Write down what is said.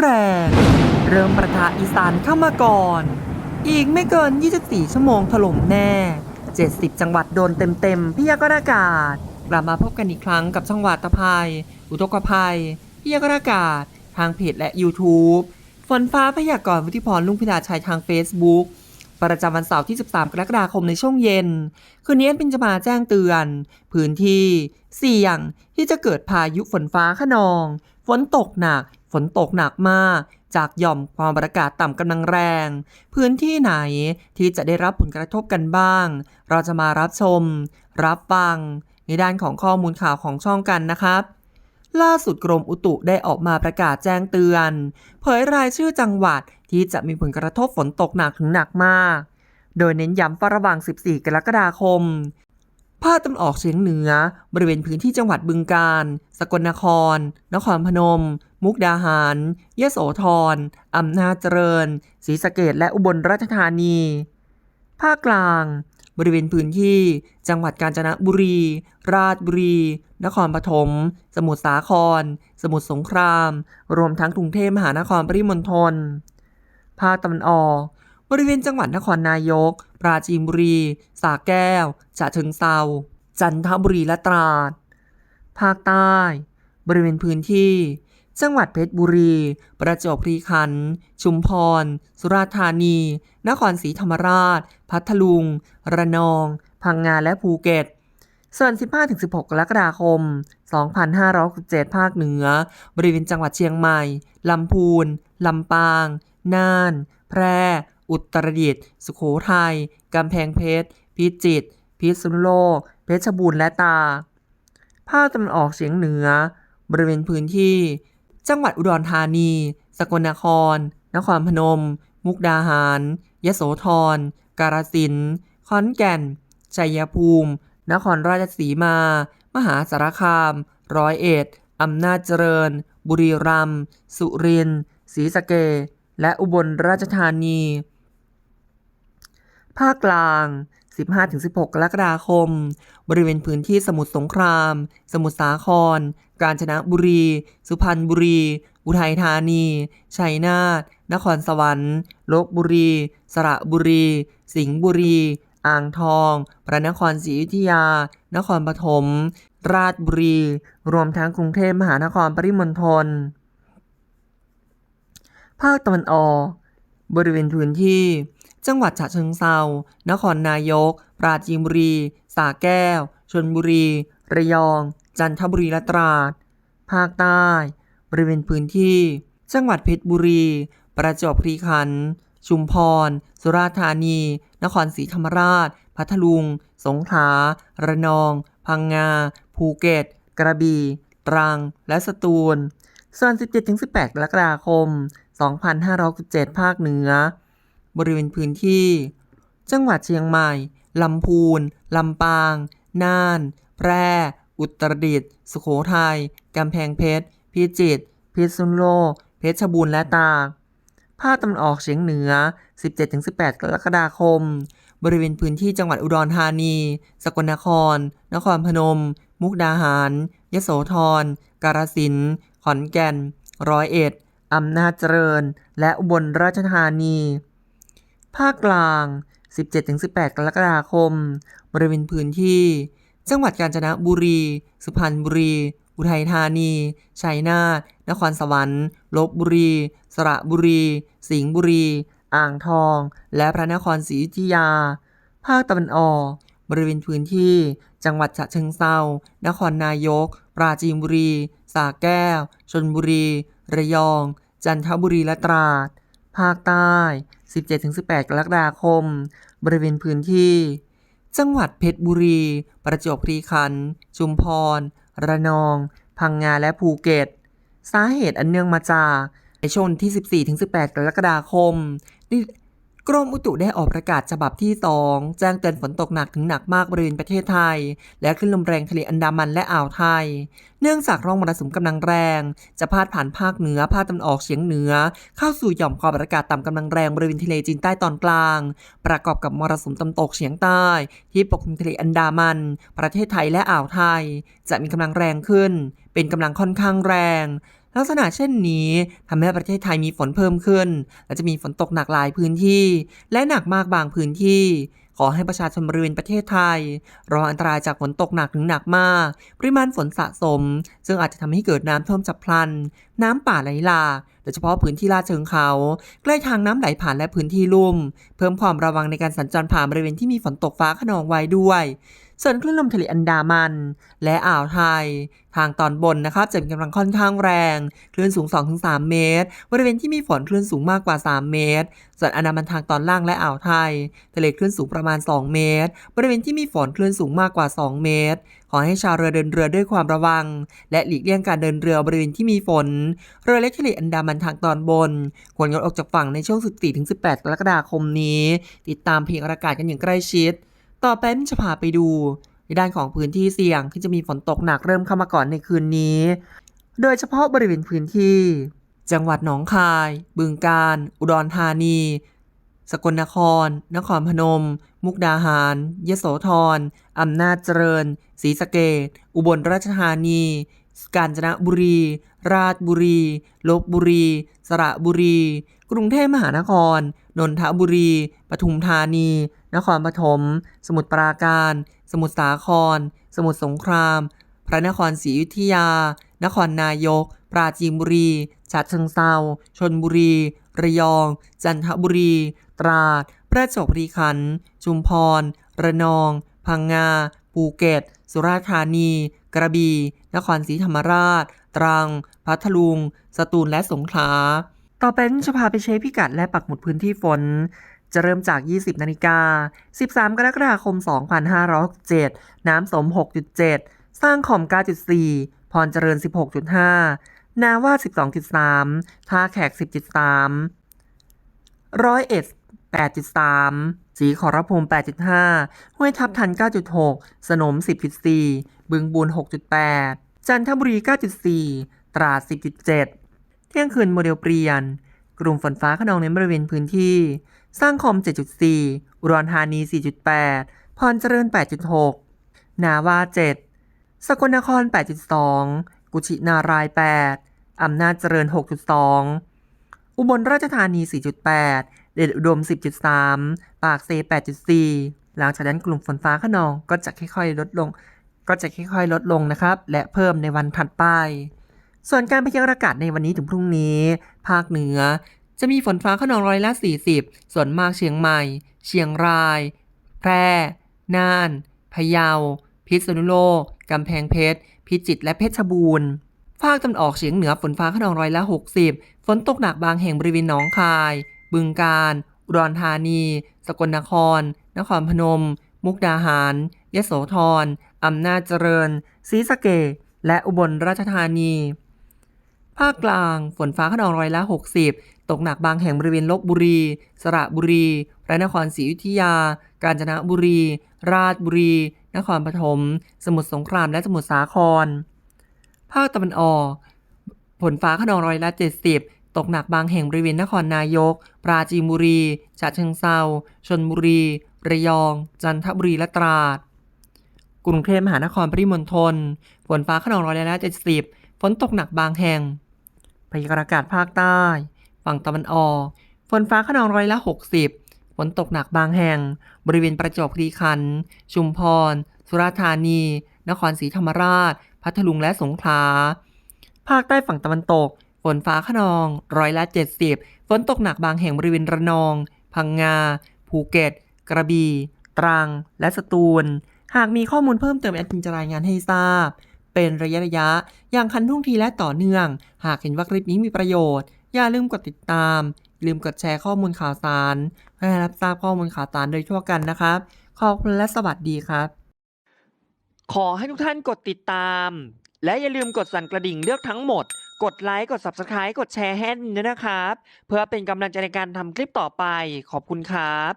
แรง เริ่มประทะอีสานเข้ามาก่อน อีกไม่เกิน 24 ชั่วโมงถล่มแน่ 70 จังหวัดโดนเต็มๆพยากรณ์อากาศ กลับมาพบกันอีกครั้งกับช่องวาตภัย อุทกภัยพยากรณ์อากาศ ทางเพจและ YouTube ฝนฟ้าพยากรณ์วุฒิพรลุงพิดาชัยทาง Facebook ประจำวันเสาร์ที่ 13 กรกฎาคมในช่วงเย็น คืนนี้แอดมินจะมาแจ้งเตือน พื้นที่เสี่ยงที่จะเกิดพายุฝนฟ้าขนอง ฝนตกหนัก ฝนตกหนักมาก จากหย่อมความกดอากาศต่ำกำลังแรง พื้นที่ไหนที่จะได้รับผลกระทบกันบ้าง เราจะมารับชม รับฟัง ในด้านของข้อมูลข่าวของช่องกันนะครับล่าสุดกรมอุตุได้ออกมาประกาศแจ้งเตือน เผยรายชื่อจังหวัดที่จะมีผลกระทบฝนตกหนักถึงหนักมาก โดยเน้นย้ำเฝ้าระวัง 14 กรกฎาคม ภาคตะวันออกเฉียงเหนือ บริเวณพื้นที่จังหวัดบึงกาฬ สกลนคร นครพนม มุกดาหาร ยโสธร อำนาจเจริญ ศรีสะเกดและอุบลราชธานี ภาคกลาง บริเวณพื้นที่ จังหวัดกาญจนบุรี ราชบุรี นครปฐม สมุทรสาคร สมุทรสงคราม รวมทั้งกรุงเทพมหานครปริมณฑล ภาคตะวันออก บริเวณจังหวัดนครนายก ปราจีนบุรีสระแก้ว ฉะเชิงเซา จันทบุรีและตราด ภาคใต้ บริเวณพื้นที่ จังหวัดเพชรบุรี ประจวบคีรีขันธ์ ชุมพร สุราษฎร์ธานี นครศรีธรรมราช พัทลุง ระนอง พังงาและภูเก็ตส่วน 15-16 กรกฎาคม 2567 ภาคเหนือ บริเวณจังหวัดเชียงใหม่ ลำพูน ลำปาง น่าน แพร่ อุตรดิตถ์สุโขทัยกำแพงเพชร พิจิตร พิษณุโลก เพชรบูรณ์และตา ภาคตะวันออกเฉียงเหนือ บริเวณพื้นที่ จังหวัดอุดรธานี สกลนคร นครพนม มุกดาหาร ยโสธร กาฬสินธุ์ขอนแก่น ชัยภูมิ นครราชสีมา มหาสารคาม ร้อยเอ็ด อำนาจเจริญ บุรีรัมย์ สุรินทร์ ศรีสะเกษและอุบลราชธานี ภาคกลาง 15-16 กรกฎาคม บริเวณพื้นที่สมุทรสงคราม สมุทรสาคร กาญจนบุรี สุพรรณบุรี อุทัยธานี ชัยนาท นครสวรรค์ ลบบุรี สระบุรี สิงห์บุรี อ่างทอง พระนครศรีอยุธยา นครปฐม ราชบุรี รวมทั้งกรุงเทพมหานครปริมณฑล ภาคตะวันออก บริเวณพื้นที่ จังหวัดฉะเชิงเซา นครนายก ปราจีนบุรีสระแก้วชลบุรี ระยอง จันทบุรีและตราด ภาคใต้ บริเวณพื้นที่ จังหวัดเพชรบุรี ประจวบคีรีขันธ์ ชุมพร สุราษฎร์ธานี นครศรีธรรมราช พัทลุง สงขลา ระนอง พังงา ภูเก็ต กระบี่ ตรัง และสตูล ส่วน 17-18 กรกฎาคม 2567 ภาคเหนือ บริเวณพื้นที่ จังหวัดเชียงใหม่ ลำพูน ลำปาง น่าน แพร่ อุตรดิตถ์ สุโขทัย กำแพงเพชร พิจิตร พิษณุโลก เพชรบูรณ์ และตาก ภาคตะวันออกเฉียงเหนือ 17-18 กรกฎาคม บริเวณพื้นที่จังหวัดอุดรธานี สกลนคร นครพนม มุกดาหาร ยโสธร กาฬสินธุ์ขอนแก่น ร้อยเอ็ดอำนาจเจริญ และอุบลราชธานี ภาคกลาง 17-18 กรกฎาคม บริเวณพื้นที่ จังหวัดกาญจนบุรี สุพรรณบุรี อุทัยธานี ชัยนาท นครสวรรค์ ลบบุรี สระบุรี สิงห์บุรี อ่างทอง และพระนครศรีอยุธยา ภาคตะวันออก บริเวณพื้นที่ จังหวัดฉะเชิงเซานครนายก ปราจีนบุรีสระแก้วชลบุรี ระยอง จันทบุรีและตราด ภาคใต้ 17-18 กรกฎาคม บริเวณพื้นที่ จังหวัดเพชรบุรี ประจวบคีรีขันธ์ชุมพร ระนอง พังงาและภูเก็ต สาเหตุอันเนื่องมาจากในช่วงที่ 14-18 กรกฎาคม กรมอุตุได้ออกประกาศฉบับที่ 2 แจ้งเตือนฝนตกหนักถึงหนักมากบริเวณประเทศไทย และคลื่นลมแรงทะเลอันดามันและอ่าวไทย เนื่องจากร่องมรสุมกำลังแรง จะพาดผ่านภาคเหนือภาคตะวันออกเฉียงเหนือ เข้าสู่หย่อมความกดอากาศต่ำกำลังแรงบริเวณทะเลจีนใต้ตอนกลาง ประกอบกับมรสุมตะวันตกเฉียงใต้ ที่ปกคลุมทะเลอันดามัน ประเทศไทยและอ่าวไทย จะมีกำลังแรงขึ้น เป็นกำลังค่อนข้างแรง ลักษณะเช่นนี้ทำให้ประเทศไทยมีฝนเพิ่มขึ้น และจะมีฝนตกหนักหลายพื้นที่ และหนักมากบางพื้นที่ ขอให้ประชาชนบริเวณประเทศไทยระวังอันตรายจากฝนตกหนักถึงหนักมาก ปริมาณฝนสะสม ซึ่งอาจจะทำให้เกิดน้ำท่วมฉับพลัน น้ำป่าไหลหลากโดยเฉพาะพื้นที่ลาดเชิงเขา ใกล้ทางน้ำไหลผ่านและพื้นที่ลุ่ม เพิ่มความระวังในการสัญจรผ่านบริเวณที่มีฝนตกฟ้าขนองไว้ด้วย ส่วนคลื่นลมทะเลอันดามัน และอ่าวไทย ทางตอนบนนะครับจะมีกำลังค่อนข้างแรง คลื่นสูง 2-3 เมตร บริเวณที่มีฝนคลื่นสูงมากกว่า 3 เมตร ส่วนอันดามันทางตอนล่างและอ่าวไทย ทะเลคลื่นสูงประมาณ 2 เมตร บริเวณที่มีฝนคลื่นสูงมากกว่า 2 เมตร ขอให้ชาวเรือเดินเรือด้วยความระวัง และหลีกเลี่ยงการเดินเรือบริเวณที่มีฝน เรือเล็กทะเลอันดามันทางตอนบน ควรงดออกจากฝั่งในช่วง 14-18 กรกฎาคมนี้ ติดตามเพลงอากาศกันอย่างใกล้ชิด ต่อไปผมจะพาไปดู ในด้านของพื้นที่เสี่ยงที่จะมีฝนตกหนักเริ่มเข้ามาก่อนในคืนนี้ โดยเฉพาะบริเวณพื้นที่ จังหวัดหนองคาย บึงกาฬ อุดรธานี สกลนคร นครพนม มุกดาหาร ยโสธร อำนาจเจริญ ศรีสะเกษอุบลราชธานี กาญจนบุรี ราชบุรี ลบบุรี สระบุรี กรุงเทพมหานคร นนทบุรี ปทุมธานี นครปฐม สมุทรปราการ สมุทรสาคร สมุทรสงคราม พระนครศรีอยุธยา นครนายก ปราจีนบุรีฉะเชิงเทราชนบุรี ระยอง จันทบุรี ตราด ประจวบคีรีขันธ์ ชุมพร ระนอง พังงา ภูเก็ต สุราษฎร์ธานี กระบี่ นครศรีธรรมราช ตรัง พัทลุง สตูล และสงขลา ต่อไปผมจะพาไปเช็คพิกัดและปักหมุดพื้นที่ฝน จะเริ่มจาก 20 นาฬิกา 13 กรกฎาคม 2567 น้ำสม 6.7 สร้างขอม 9.4 พรเจริญ 16.5 นาว่า 12.3 ท่าแขก 10.3 ร้อยเอ็ด 8.3 สีขอรภูม8.5 ห้วยทับทัน 9.6 สนม 10.4 บึงบูน6.8 จันทบุรี 9.4 ตราด 10.7 เที่ยงคืนโมเดลเปลี่ยน กลุ่มฝนฟ้าขนองในบริเวณพื้นที่ สร้างคอม7.4 อุดรธานี 4.8 พรเจริญ 8.6 นาวา 7 สกลนคร 8.2 กุชินาราย 8 อำนาจเจริญ 6.2 อุบลราชธานี 4.8 เดชอุดม 10.3 ปากเซ 8.4 หลังจากนั้นกลุ่มฝนฟ้าขนองก็จะค่อยๆลดลง ก็จะค่อยๆลดลงนะครับ และเพิ่มในวันถัดไป ส่วนการพยากรณ์อากาศในวันนี้ถึงพรุ่งนี้ ภาคเหนือ จะมีฝนฟ้าขนองร้อยละ 40 ส่วนมากเชียงใหม่ เชียงราย แพร่ น่าน พะเยา พิษณุโลก กำแพงเพชร พิจิตร และเพชรบูรณ์ ภาคตะวันออกเฉียงเหนือฝนฟ้าขนองร้อยละ 60 ฝนตกหนักบางแห่งบริเวณหนองคาย บึงกาฬ อุดรธานี สกลนคร นครพนม มุกดาหาร ยโสธร อำนาจเจริญ ศรีสะเกษและอุบลราชธานี ภาคกลาง ฝนฟ้าขนองร้อยละ 60 ตกหนักบางแห่งบริเวณลบบุรี สระบุรี พระนครศรีอยุธยา กาญจนบุรี ราชบุรี นครปฐม สมุทรสงครามและสมุทรสาคร ภาคตะวันออก ฝนฟ้าขนองร้อยละ 70 ตกหนักบางแห่งบริเวณนครนายก ปราจีนบุรีฉะเชิงเทราชนบุรี ระยอง จันทบุรี และตราด กรุงเทพมหานครปริมณฑล ฝนฟ้าขนองร้อยละ 70 ฝนตกหนักบางแห่ง พยากรณ์อากาศภาคใต้ ฝั่งตะวันออก ฝนฟ้าขนองร้อยละ 60 ฝนตกหนักบางแห่ง บริเวณประจวบคีรีขันธ์ชุมพร สุราษฎร์ธานี นครศรีธรรมราช พัทลุงและสงขลา ภาคใต้ฝั่งตะวันตก ฝนฟ้าขนองร้อยละ 70 ฝนตกหนักบางแห่งบริเวณระนอง พังงา ภูเก็ต กระบี่ ตรัง และสตูล หากมีข้อมูลเพิ่มเติมแอดมินจะรายงานให้ทราบ เป็นระยะระยะ อย่างคันทุ่งทีและต่อเนื่อง หากเห็นว่าคลิปนี้มีประโยชน์ อย่าลืมกดติดตาม ลืมกดแชร์ข้อมูลข่าวสารเพื่อให้รับทราบข้อมูลข่าวสารโดยทั่วกันนะครับ ขอบคุณและสวัสดีครับ ขอให้ทุกท่านกดติดตาม และอย่าลืมกดสั่นกระดิ่งเลือกทั้งหมด กดไลค์กด Subscribe กดแชร์ให้ด้วยนะครับ เพื่อเป็นกำลังใจในการทำคลิปต่อไปขอบคุณครับ